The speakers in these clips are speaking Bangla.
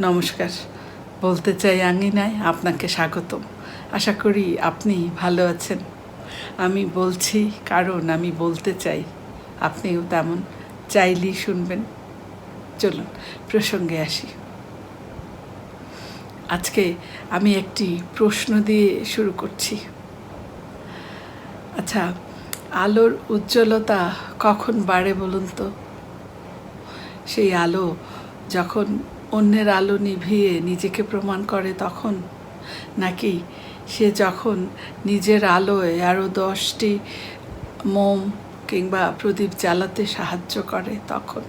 নমস্কার। বলতে চাই আঙ্গিনায় আপনাকে স্বাগতম। আশা করি আপনি ভালো আছেন। আমি বলছি কারণ আমি বলতে চাই, আপনিও তেমন চাইলেই শুনবেন। চলুন, প্রসঙ্গে আসি। আজকে আমি একটি প্রশ্ন দিয়ে শুরু করছি। আচ্ছা আলোর উজ্জ্বলতা কখন বাড়ে বলুন তো? সেই আলো যখন অন্যের আলো নিভিয়ে নিজেকে প্রমাণ করে তখন? নাকি সে যখন নিজের আলোয় আরও দশটি মোম কিংবা প্রদীপ জ্বালাতে সাহায্য করে তখন?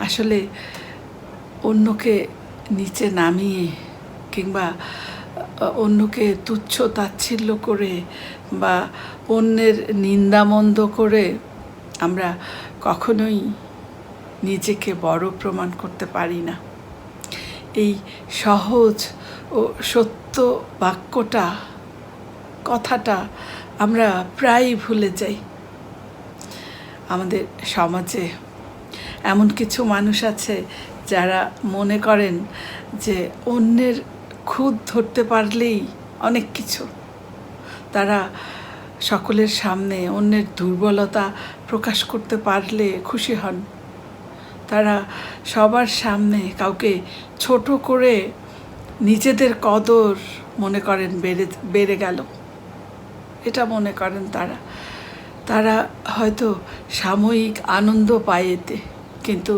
আসলে অন্যকে নিচে নামিয়ে কিংবা অন্যকে তুচ্ছ তাচ্ছিল্য করে বা অন্যের নিন্দামন্দ করে আমরা কখনোই নিজেকে বড় প্রমাণ করতে পারি না। এই সহজ ও সত্য বাক্যটা, কথাটা আমরা প্রায়ই ভুলে যাই। আমাদের সমাজে এমন কিছু মানুষ আছে যারা মনে করেন যে অন্যের খুদ ধরতে পারলেই অনেক কিছু। তারা সকলের সামনে অন্যের দুর্বলতা প্রকাশ করতে পারলে খুশি হন। তারা সবার সামনে কাউকে ছোট করে নিজেদের কদর মনে করেন বেড়ে বেড়ে গেল। এটা মনে করেন তারা। তারা হয়তো সাময়িক আনন্দ পায় এতে, কিন্তু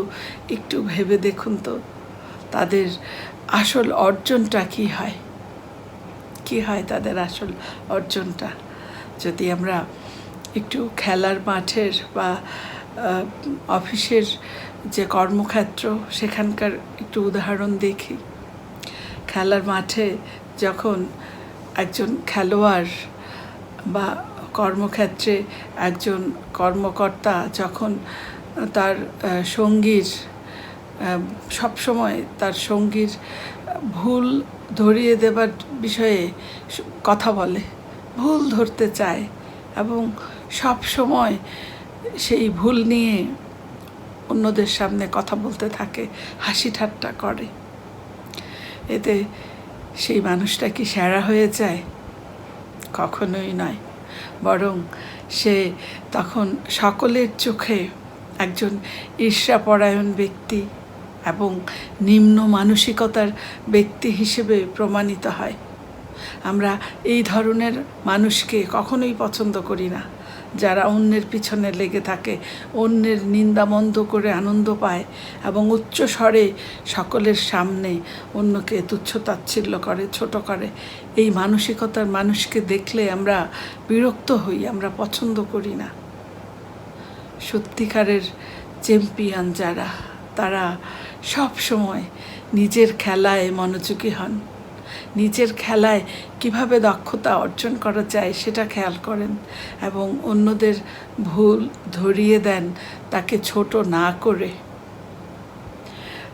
একটু ভেবে দেখুন তো, তাদের আসল অর্জনটা কি হয়? কি হয় তাদের আসল অর্জনটা? যদি আমরা একটু খেলার মাঠের বা অফিসের যে কর্মক্ষেত্র, সেখানকার একটু উদাহরণ দেখি। খেলার মাঠে যখন একজন খেলোয়াড় বা কর্মক্ষেত্রে একজন কর্মকর্তা যখন তার সঙ্গীর সবসময় তার সঙ্গীর ভুল ধরিয়ে দেবার বিষয়ে কথা বলে, ভুল ধরতে চায় এবং সব সময় সেই ভুল নিয়ে অন্যদের সামনে কথা বলতে থাকে, হাসি ঠাট্টা করে। এতে সেই মানুষটা কি সেরা হয়ে যায়? কখনোই নয়। বরং সে তখন সকলের চোখে একজন ঈর্ষাপরায়ণ ব্যক্তি এবং নিম্ন মানসিকতার ব্যক্তি হিসেবে প্রমাণিত হয়। আমরা এই ধরনের মানুষকে কখনোই পছন্দ করি না। যারা অন্যের পিছনে লেগে থাকে, অন্যের নিন্দা নিন্দামন্দ করে আনন্দ পায় এবং উচ্চ স্বরে সকলের সামনে অন্যকে তুচ্ছ তাচ্ছিল্য করে, ছোট করে। এই মানসিকতার মানুষকে দেখলে আমরা বিরক্ত হই, আমরা পছন্দ করি না। সত্যিকারের চ্যাম্পিয়ন যারা, তারা সব সময় নিজের খেলায় মনোযোগী হন। নিজের খেলায় কীভাবে দক্ষতা অর্জন করা যায় সেটা খেয়াল করেন এবং অন্যদের ভুল ধরিয়ে দেন তাকে ছোট না করে।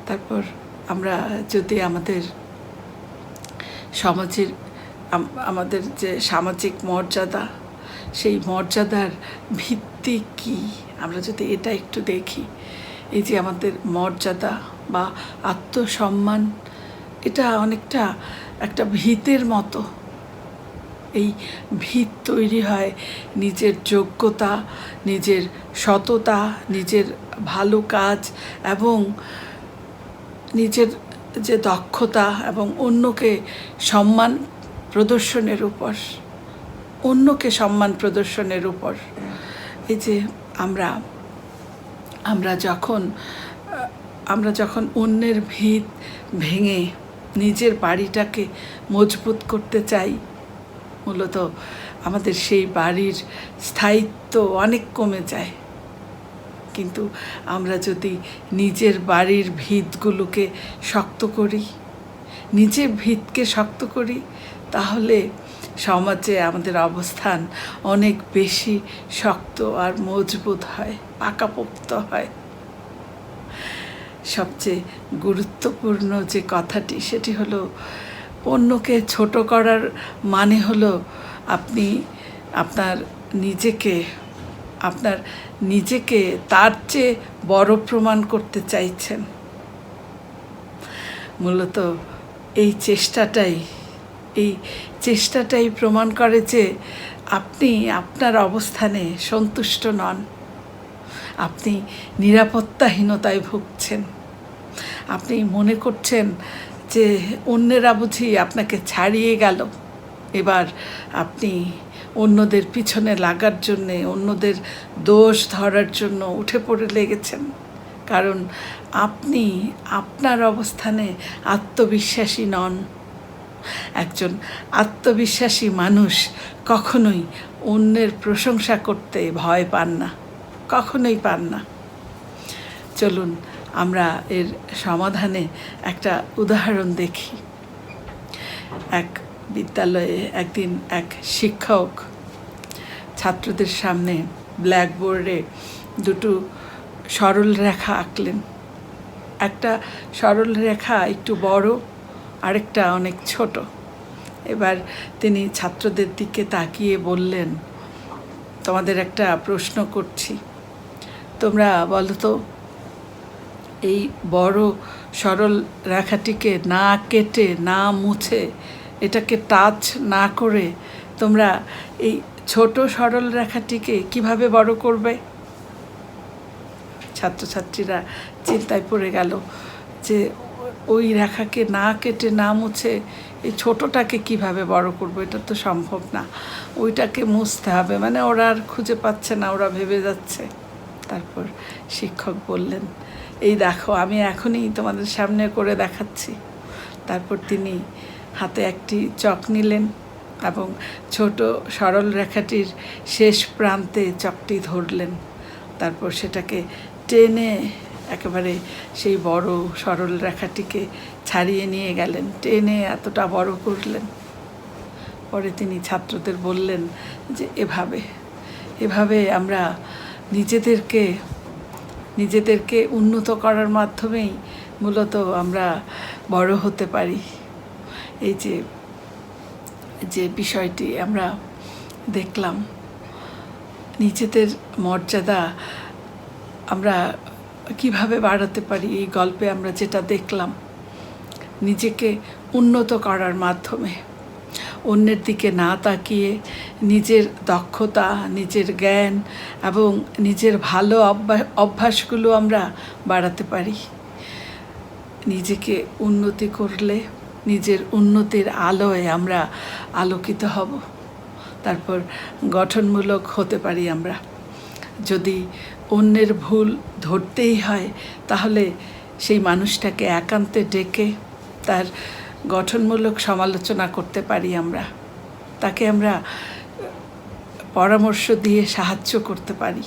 তারপর আমরা যদি আমাদের সমাজের আমাদের যে সামাজিক মর্যাদা, সেই মর্যাদার ভিত্তি কি? আমরা যদি এটা একটু দেখি, এই যে আমাদের মর্যাদা বা আত্মসম্মান এটা অনেকটা একটা ভিতের মতো। এই ভিত তৈরি হয় নিজের যোগ্যতা, নিজের সততা, নিজের ভালো কাজ এবং নিজের যে দক্ষতা এবং অন্যকে সম্মান প্রদর্শনের উপর, অন্যকে সম্মান প্রদর্শনের উপর। এই যে আমরা আমরা যখন আমরা যখন অন্যের ভিত ভেঙে নিজের বাড়িটাকে মজবুত করতে চাই। মূলত আমাদের সেই বাড়ির স্থায়িত্ব অনেক কমে যায়। কিন্তু আমরা যদি নিজের বাড়ির ভিতগুলোকে শক্ত করি, নিজের ভিতকে শক্ত করি, তাহলে সমাজে আমাদের অবস্থান অনেক বেশি শক্ত আর মজবুত হয়, পাকাপোক্ত হয়। সবচেয়ে গুরুত্বপূর্ণ যে কথাটি, সেটি হলো, অন্যকে ছোট করার মানে হলো আপনি আপনার নিজেকে আপনার নিজেকে তার চেয়ে বড় প্রমাণ করতে চাইছেন। মূলত এই চেষ্টাটাই এই চেষ্টাটাই প্রমাণ করে যে আপনি আপনার অবস্থানে সন্তুষ্ট নন। আপনি নিরাপত্তাহীনতায় ভুগছেন। আপনি মনে করছেন যে অন্যেরা বুঝি আপনাকে ছাড়িয়ে গেল। এবার আপনি অন্যদের পিছনে লাগার জন্যে, অন্যদের দোষ ধরার জন্য উঠে পড়ে লেগেছেন। কারণ আপনি আপনার অবস্থানে আত্মবিশ্বাসী নন। একজন আত্মবিশ্বাসী মানুষ কখনোই অন্যের প্রশংসা করতে ভয় পান না। কখনোই পান না। চলুন, আমরা এর সমাধানে একটা উদাহরণ দেখি। এক বিদ্যালয়ে একদিন এক শিক্ষক ছাত্রদের সামনে ব্ল্যাকবোর্ডে দুটো সরল রেখা আঁকলেন। একটা সরল রেখা একটু বড়, আরেকটা অনেক ছোট। এবার তিনি ছাত্রদের দিকে তাকিয়ে বললেন, তোমাদের একটা প্রশ্ন করছি। তোমরা বলো তো, এই বড় সরল রেখাটিকে না কেটে, না মুছে, এটাকে টাচ না করে তোমরা এই ছোট সরল রেখাটিকে কীভাবে বড় করবে? ছাত্রছাত্রীরা চিন্তায় পড়ে গেল যে ওই রেখাকে না কেটে, না মুছে এই ছোটোটাকে কীভাবে বড় করব? এটা তো সম্ভব না। ওইটাকে মুছতে হবে। মানে ওরা আর খুঁজে পাচ্ছে না, ওরা ভেবে যাচ্ছে। তারপর শিক্ষক বললেন, এই দেখো, আমি এখনই তোমাদের সামনে করে দেখাচ্ছি। তারপর তিনি হাতে একটি চক নিলেন এবং ছোট সরল রেখাটির শেষ প্রান্তে চকটি ধরলেন। তারপর সেটাকে টেনে একেবারে সেই বড় সরল রেখাটিকে ছাড়িয়ে নিয়ে গেলেন, টেনে এতটা বড় করলেন। পরে তিনি ছাত্রদের বললেন যে, এভাবে এভাবে আমরা নিজেদেরকে নিজেদেরকে উন্নত করার মাধ্যমেই মূলত আমরা বড় হতে পারি। এই যে যে বিষয়টি আমরা দেখলাম, নিজেদের মর্যাদা আমরা কীভাবে বাড়াতে পারি, এই গল্পে আমরা যেটা দেখলাম, নিজেকে উন্নত করার মাধ্যমে। অন্যের দিকে না তাকিয়ে নিজের দক্ষতা, নিজের জ্ঞান এবং নিজের ভালো অভ্যাস অভ্যাসগুলো আমরা বাড়াতে পারি। নিজেকে উন্নতি করলে নিজের উন্নতির আলোয় আমরা আলোকিত হব। তারপর গঠনমূলক হতে পারি আমরা। যদি অন্যের ভুল ধরতেই হয়, তাহলে সেই মানুষটাকে একান্তে ডেকে তার গঠনমূলক সমালোচনা করতে পারি আমরা। তাকে আমরা পরামর্শ দিয়ে সাহায্য করতে পারি।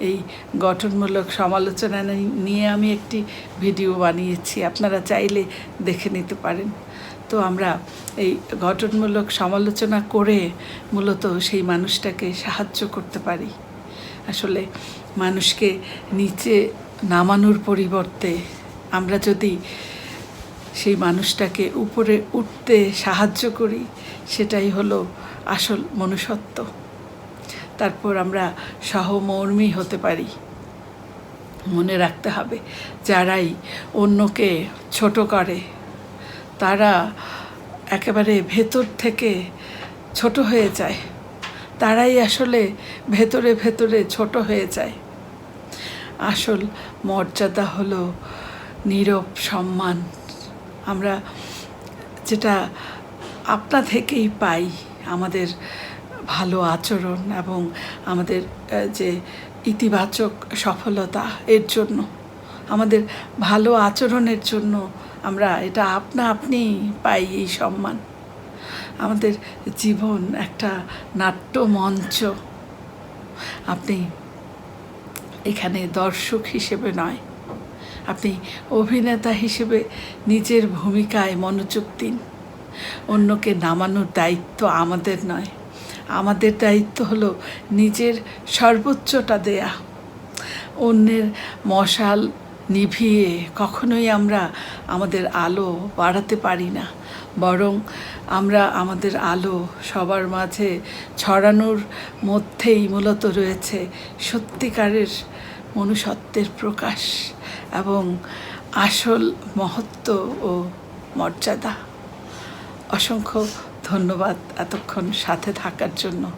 এই গঠনমূলক সমালোচনা নিয়ে আমি একটি ভিডিও বানিয়েছি। আপনারা চাইলে দেখে নিতে পারেন। তো আমরা এই গঠনমূলক সমালোচনা করে মূলত সেই মানুষটাকে সাহায্য করতে পারি। আসলে মানুষকে নিচে নামানোর পরিবর্তে আমরা যদি সেই মানুষটাকে উপরে উঠতে সাহায্য করি, সেটাই হলো আসল মনুষ্যত্ব। তারপর আমরা সহমর্মী হতে পারি। মনে রাখতে হবে, যারাই অন্যকে ছোট করে, তারা একেবারে ভেতর থেকে ছোট হয়ে যায়। তারাই আসলে ভেতরে ভেতরে ছোট হয়ে যায়। আসল মর্যাদা হলো নীরব সম্মান। আমরা যেটা আপনা থেকেই পাই আমাদের ভালো আচরণ এবং আমাদের যে ইতিবাচক সফলতা এর জন্য, আমাদের ভালো আচরণের জন্য আমরা এটা আপনা আপনি পাই এই সম্মান। আমাদের জীবন একটা নাট্য মঞ্চ আপনি এখানে দর্শক হিসেবে নয় আপনি অভিনেতা হিসেবে নিজের ভূমিকায় মনোযোগ দিন। অন্যকে নামানোর দায়িত্ব আমাদের নয়। আমাদের দায়িত্ব হলো নিজের সর্বোচ্চটা দেয়া। অন্যের মশাল নিভিয়ে কখনোই আমরা আমাদের আলো বাড়াতে পারি না। বরং আমরা আমাদের আলো সবার মাঝে ছড়ানোর মধ্যেই মূলত রয়েছে সত্যিকারের মনুষ্যত্বের প্রকাশ। এবং আসল মহত্ব ও মর্যাদা। অসংখ্য ধন্যবাদ এতক্ষণ সাথে থাকার জন্য।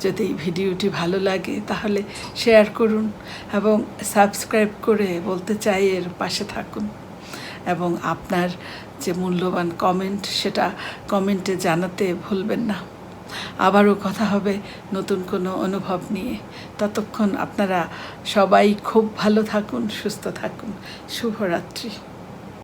যদি ভিডিওটি ভালো লাগে তাহলে শেয়ার করুন এবং সাবস্ক্রাইব করে বলতে চাই এর পাশে থাকুন। এবং আপনার যে মূল্যবান কমেন্ট সেটা কমেন্টে জানাতে ভুলবেন না। আবারও কথা হবে নতুন কোনো অনুভব নিয়ে। ততক্ষণ আপনারা সবাই খুব ভালো থাকুন, সুস্থ থাকুন। শুভরাত্রি।